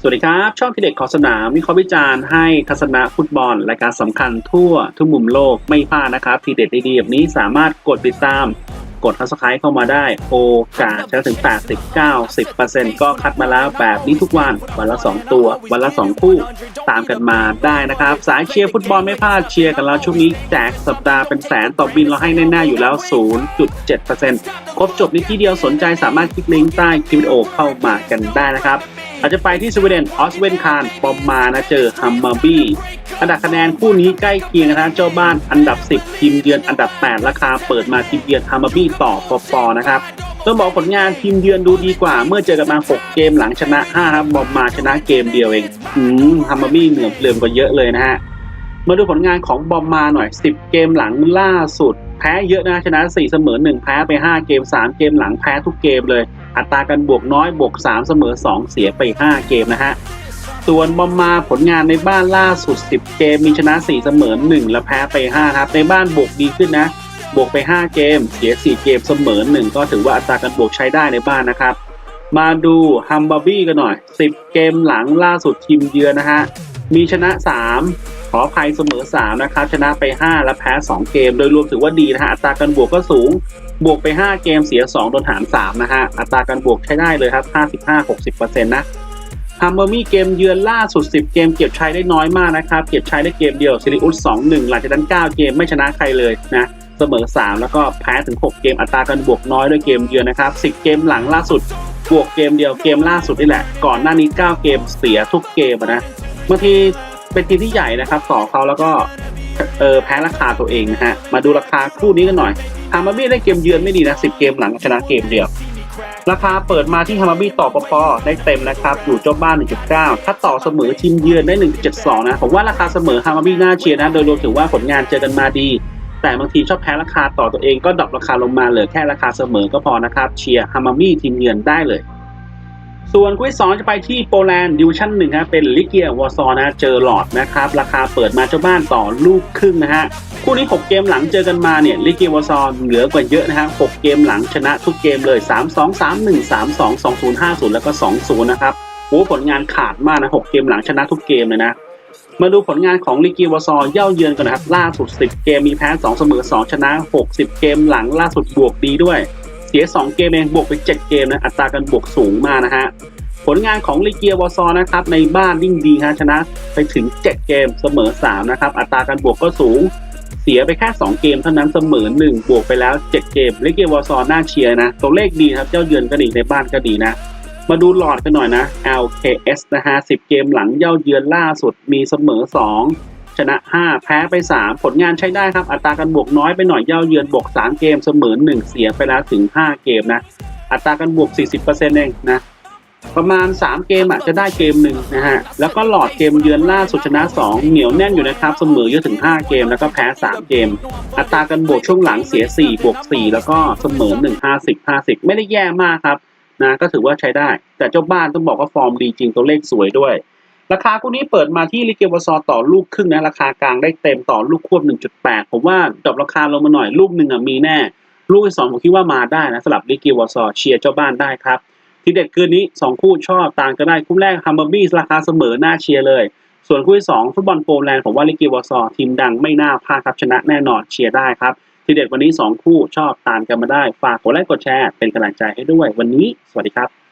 สวัสดีครับ ช่องทีเด็ดขอสนามวิเคราะห์วิจารณ์ให้ทัศนะฟุตบอลรายการสำคัญทั่วทุกมุมโลกไม่พลาดนะครับ ทีเด็ดดีๆแบบนี้สามารถกดติดตาม กดทัสไครต์เข้ามาได้ โอกาสจะถึง 80 90 ก็คัดมาแล้วแบบนี้ทุกวัน วันละ 2 ตัว วันละ 2 คู่ ตามกันมาได้นะครับ สายเชียร์ฟุตบอลไม่พลาดเชียร์กันแล้วช่วงนี้แจกสัปดาห์เป็นแสนต่อบินเราให้แน่ๆอยู่แล้ว 0.7%ครบจบในที่เดียวสนใจสามารถคลิกลิงก์ใต้คลิปวิดีโอเข้ามากันได้นะครับ อาจจะไปที่สวีเดนออสเวนคารบอมมานะเจอฮัมมอร์บี้อันดับคะแนนคู่นี้ใกล้เคียงนะครับเจ้าบ้านอันดับ 10 ทีมเยือนอันดับ 8 ราคาเปิดมาทีมเยือนฮัมมอร์บี้ต่อปอปอนะครับต้องบอกผลงานทีมเยือนดูดีกว่า เมื่อเจอกันมา 6 เกมหลังชนะ5ครับบอมมาชนะเกมเดียวเองอืมฮัมมอร์บี้เหนือเลื่อมกว่าเยอะเลยนะฮะมาดูผลงานของบอมมาหน่อย 10 เกมหลังล่าสุด แพ้เยอะนะชนะ 4 เสมอ 1 แพ้ไป 5 เกม 3 เกมหลังแพ้ทุกเกมเลย อัตราการบวกน้อยบวก 3 เสมอ 2 เสียไป 5 เกมนะฮะ ส่วนบอมมาผลงานในบ้านล่าสุด 10 เกมมีชนะ 4 เสมอ 1 และแพ้ไป 5 ครับ ในบ้านบวกดีขึ้นนะ บวกไป 5 เกม เสีย 4 เกมเสมอ 1 ก็ถือว่าอัตราการบวกใช้ได้ในบ้านนะครับ มาดูฮัมบาบี้กันหน่อย 10 เกมหลังล่าสุดทีมเยือนนะฮะ มีชนะ 3 ขออภัยเสมอ 3 นะครับ ชนะไป 5 และแพ้ 2 เกม โดยรวมถือว่าดีนะฮะ อัตราการบวกก็สูง บวกไป 5 เกมเสีย 2 โดนหาร 3 นะฮะ อัตราการบวกใช้ได้เลยครับ 55-60%นะฮัมเบอร์มี่เกมเยือนล่าสุด 10 เกมเก็บชัยได้น้อยมากนะครับ เก็บชัยได้เกมเดียวซิริอุส2-1 หลังจากนั้น 9 เกมไม่ชนะใครเลยนะ เสมอ 3 แล้วก็แพ้ถึง 6 เกม อัตราการบวกน้อยด้วยเกมเยือนนะครับ 10 เกมหลังล่าสุด บวกเกมเดียวเกมล่าสุดนี่แหละ ก่อนหน้านี้ 9 เกมเสียทุกเกมอะนะบางที เป็นทีมที่ใหญ่นะครับต่อเขาแล้วก็เออแพ้ราคาตัวเองนะฮะ มาดูราคาคู่นี้กันหน่อยฮามาบี้ได้เกมเยือนไม่ดีนะ10เกมหลังชนะเกมเดียว ราคาเปิดมาที่ฮามาบี้ต่อปปได้เต็มนะครับ อยู่เจ้าบ้าน 1.9 ถ้าต่อเสมอทีมเยือนได้ 1.72 นะ ผมว่าราคาเสมอฮามาบี้น่าเชียร์นะ โดยรวมถือว่าผลงานเจอกันมาดี แต่บางทีชอบแพ้ราคาต่อตัวเองก็ดรอปราคาลงมาเหลือแค่ราคาเสมอก็พอนะครับ เชียร์ฮามาบี้ทีมเยือนได้เลย ส่วนคู่ที่สองจะไปที่โปแลนด์ดิวชั่นหนึ่งครับเป็นลิเกียวอร์ซอนะเจอหลอดนะครับ ราคาเปิดมาเจ้าบ้านต่อลูกครึ่งนะฮะคู่นี้ 6 เกมหลังเจอกันมาเนี่ยลิเกียวอร์ซอเหนือกว่าเยอะนะฮะ6เกมหลังชนะทุกเกมเลย 3 2 3 1 3 2 2 0 5 0 แล้วก็ 2 0 นะครับโอ้ผลงานขาดมากนะ 6 เกมหลังชนะทุกเกมเลยนะ มาดูผลงานของลิเกียวอร์ซอเย่าเยือนกันนะครับ ล่าสุด 10 เกมมีแพ้ 2 เสมอ 2 ชนะ 60 เกมหลังล่าสุดบวกดีด้วย เสีย 2 เกมเองบวกไป 7 เกมนะอัตราการบวกสูงมากนะฮะผลงานของลิเกียวอซอนะครับในบ้านยิ่งดีฮะชนะไปถึง 7 เกมเสมอ 3 นะครับ อัตราการบวกก็สูง เสียไปแค่ 2 เกมเท่านั้นเสมอ 1 บวกไปแล้ว 7 เกมลิเกียวอซอน่าเชียร์นะ ตัวเลขดีครับ เจ้าเยือนก็ดีในบ้านก็ดีนะ มาดูหลอดกันหน่อยนะ LKS นะฮะ10 เกมหลังเย่าเยือนล่าสุดมีเสมอ 2 ชนะ 5 แพ้ไป 3 ผลงานใช้ได้ครับ อัตราการบวกน้อยไปหน่อยเย่าเยือนบวก 3 เกมเสมอ1 เสียไปแล้วถึง 5 เกมนะ อัตราการบวก 40%เองนะประมาณ 3 เกมอะจะได้เกมหนึ่งนะฮะ แล้วก็หลอดเกมเยือนล่าสุดชนะ 2 เหนียวแน่นอยู่นะครับ เสมอเยอะถึง 5 เกม แล้วก็แพ้ 3 เกม อัตราการบวกช่วงหลังเสีย 4 บวก 4 แล้วก็เสมอ 1 50 50 ไม่ได้แย่มากครับนะก็ถือว่าใช้ได้ แต่เจ้าบ้านต้องบอกว่าฟอร์มดีจริงตัวเลขสวยด้วย ราคาคู่นี้เปิดมาที่ลิเกวอซอต่อลูกครึ่งนะราคากลางได้เต็มต่อลูกควบ 1.8 ผมว่าดรอปราคาลงมาหน่อยลูกหนึ่งอะมีแน่ ลูกที่สองผมคิดว่ามาได้นะสำหรับลิเกวอซอเชียร์เจ้าบ้านได้ครับทีเด็ดคืนนี้ 2 คู่ชอบต่างก็ได้คู่แรกฮัมเบอร์บี้ราคาเสมอหน่าเชียร์เลย ส่วนคู่ที่2ฟุตบอลโปแลนด์ผมว่าลิเกวอซอทีมดังไม่น่าพลาดครับชนะแน่นอนเชียร์ได้ครับทีเด็ดวันนี้ 2 คู่ชอบตามกันมาได้ ฝากกดไลค์กดแชร์เป็นกำลังใจให้ด้วยวันนี้ สวัสดีครับ